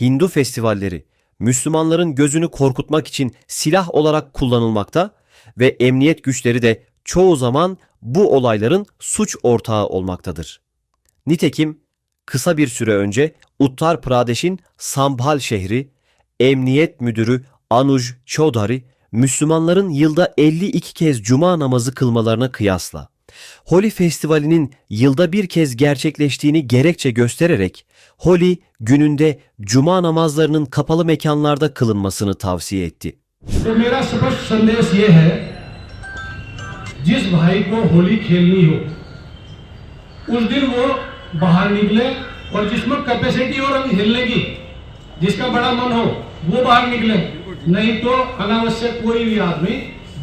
Hindu festivalleri Müslümanların gözünü korkutmak için silah olarak kullanılmakta ve emniyet güçleri de çoğu zaman bu olayların suç ortağı olmaktadır. Nitekim kısa bir süre önce Uttar Pradesh'in Sambhal şehri Emniyet Müdürü Anuj Chaudhary Müslümanların yılda 52 kez cuma namazı kılmalarına kıyasla Holi Festivali'nin yılda bir kez gerçekleştiğini gerekçe göstererek Holi gününde cuma namazlarının kapalı mekanlarda kılınmasını tavsiye etti. तो मेरा स्पष्ट संदेश ये है जिस भाई को होली खेलनी हो उस दिन वो बाहर निकले और जिसमें कैपेसिटी हो रंग हिलने की जिसका बड़ा मन हो वो बाहर निकले नहीं तो अनावश्यक कोई भी आदमी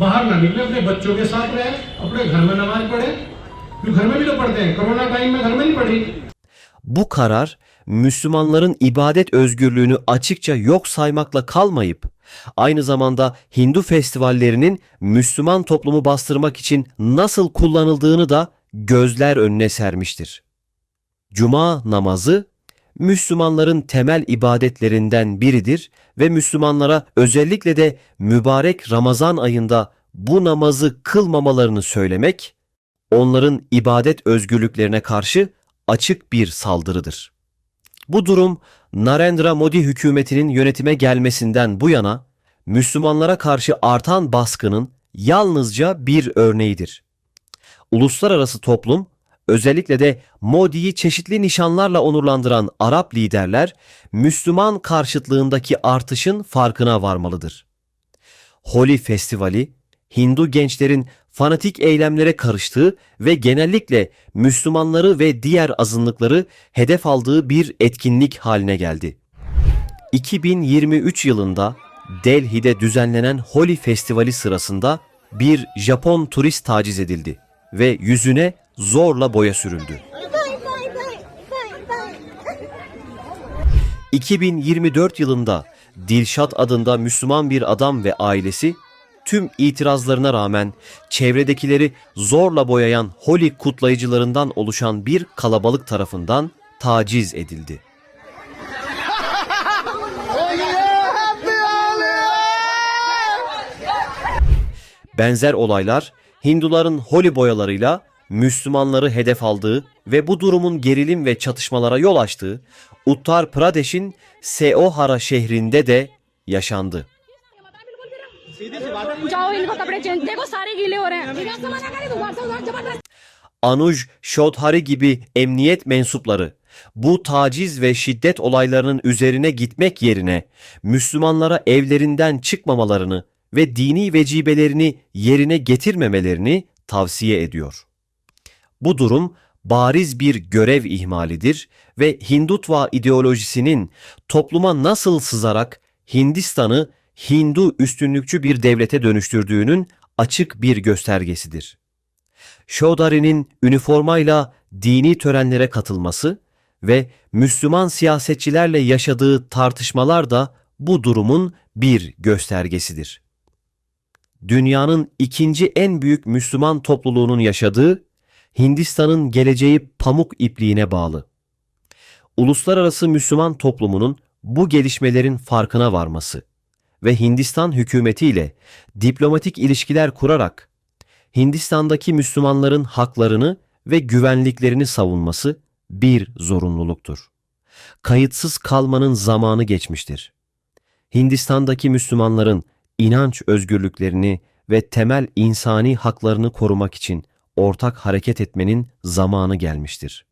बाहर ना निकले अपने बच्चों के साथ रहे अपने घर में नमाज पढ़े क्यों घर में भी तो पढ़ते हैं कोरोना टाइम में घर में नहीं पढ़ी Bu karar Müslümanların ibadet özgürlüğünü açıkça yok saymakla kalmayıp aynı zamanda Hindu festivallerinin Müslüman toplumu bastırmak için nasıl kullanıldığını da gözler önüne sermiştir. Cuma namazı Müslümanların temel ibadetlerinden biridir ve Müslümanlara özellikle de mübarek Ramazan ayında bu namazı kılmamalarını söylemek onların ibadet özgürlüklerine karşı açık bir saldırıdır. Bu durum Narendra Modi hükümetinin yönetime gelmesinden bu yana Müslümanlara karşı artan baskının yalnızca bir örneğidir. Uluslararası toplum özellikle de Modi'yi çeşitli nişanlarla onurlandıran Arap liderler Müslüman karşıtlığındaki artışın farkına varmalıdır. Holi Festivali Hindu gençlerin fanatik eylemlere karıştığı ve genellikle Müslümanları ve diğer azınlıkları hedef aldığı bir etkinlik haline geldi. 2023 yılında Delhi'de düzenlenen Holi Festivali sırasında bir Japon turist taciz edildi ve yüzüne zorla boya sürüldü. Bye bye bye bye bye. 2024 yılında Dilşat adında Müslüman bir adam ve ailesi tüm itirazlarına rağmen çevredekileri zorla boyayan Holi kutlayıcılarından oluşan bir kalabalık tarafından taciz edildi. Benzer olaylar Hinduların Holi boyalarıyla Müslümanları hedef aldığı ve bu durumun gerilim ve çatışmalara yol açtığı Uttar Pradeş'in Seohara şehrinde de yaşandı. Anuj Şodhari gibi emniyet mensupları bu taciz ve şiddet olaylarının üzerine gitmek yerine Müslümanlara evlerinden çıkmamalarını ve dini vecibelerini yerine getirmemelerini tavsiye ediyor. Bu durum bariz bir görev ihmalidir ve Hindutva ideolojisinin topluma nasıl sızarak Hindistan'ı Hindu üstünlükçü bir devlete dönüştürdüğünün açık bir göstergesidir. Chaudhary'nin üniformayla dini törenlere katılması ve Müslüman siyasetçilerle yaşadığı tartışmalar da bu durumun bir göstergesidir. Dünyanın ikinci en büyük Müslüman topluluğunun yaşadığı Hindistan'ın geleceği pamuk ipliğine bağlı. Uluslararası Müslüman toplumunun bu gelişmelerin farkına varması ve Hindistan hükümetiyle diplomatik ilişkiler kurarak Hindistan'daki Müslümanların haklarını ve güvenliklerini savunması bir zorunluluktur. Kayıtsız kalmanın zamanı geçmiştir. Hindistan'daki Müslümanların inanç özgürlüklerini ve temel insani haklarını korumak için ortak hareket etmenin zamanı gelmiştir.